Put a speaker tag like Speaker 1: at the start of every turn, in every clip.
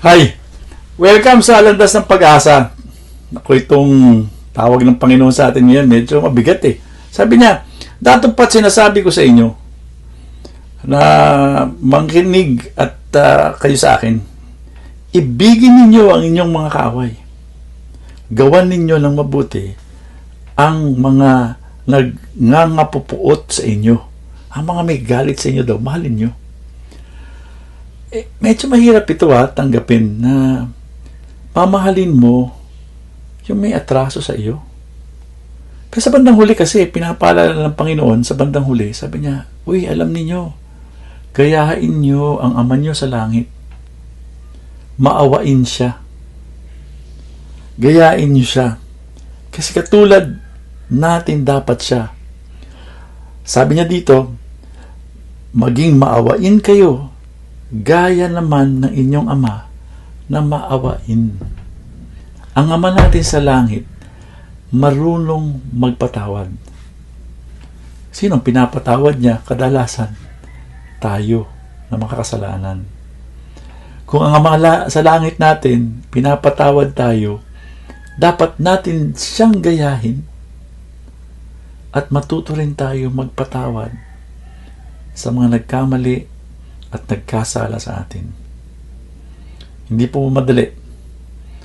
Speaker 1: Hi! Welcome sa Landas ng Pag-asa. Ako itong tawag ng Panginoon sa atin ngayon, medyo mabigat eh. Sabi niya, datong pat sinasabi ko sa inyo na mangkinig at ah, kayo sa akin, ibigin ninyo ang inyong mga kaaway. Gawan ninyo ng mabuti ang mga nagngangapupuot sa inyo. Ang mga may galit sa inyo daw, mahalin nyo eh, medyo mahirap ito ha, tanggapin na mamahalin mo yung may atraso sa iyo. Pero sa bandang huli kasi, pinapaalala ng Panginoon sa bandang huli, sabi niya, Uy, alam ninyo, gayahin niyo ang ama niyo sa langit. Maawain siya. Gayain niyo siya. Kasi katulad natin dapat siya. Sabi niya dito, maging maawain kayo gaya naman ng inyong ama na maawain. Ang ama natin sa langit, marunong magpatawad. Sinong pinapatawad niya? Kadalasan, tayo na makakasalanan. Kung ang ama sa langit natin, pinapatawad tayo, dapat natin siyang gayahin at matuto rin tayo magpatawad sa mga nagkamali at nagkasala sa atin. Hindi po madali.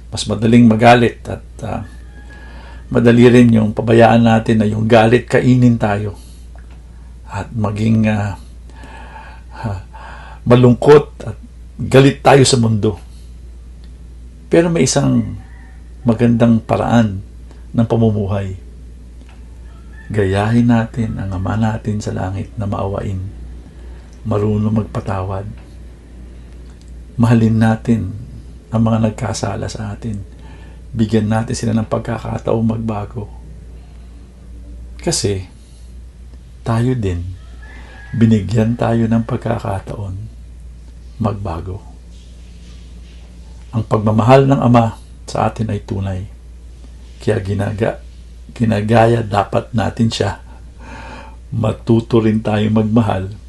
Speaker 1: Mas madaling magalit at ah, madali rin yung pabayaan natin na yung galit kainin tayo at maging ah, ha, malungkot at galit tayo sa mundo. Pero may isang magandang paraan ng pamumuhay. Gayahin natin ang ama natin sa langit na maawain marunong magpatawad. Mahalin natin ang mga nagkasala sa atin. Bigyan natin sila ng pagkakataong magbago. Kasi, tayo din, binigyan tayo ng pagkakataon magbago. Ang pagmamahal ng Ama sa atin ay tunay. Kaya ginaga, ginagaya dapat natin siya. Matuto rin tayo magmahal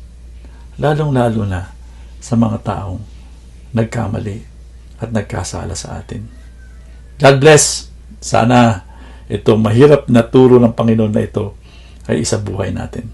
Speaker 1: lalong-lalo na sa mga taong nagkamali at nagkasala sa atin. God bless! Sana itong mahirap na turo ng Panginoon na ito ay isa buhay natin.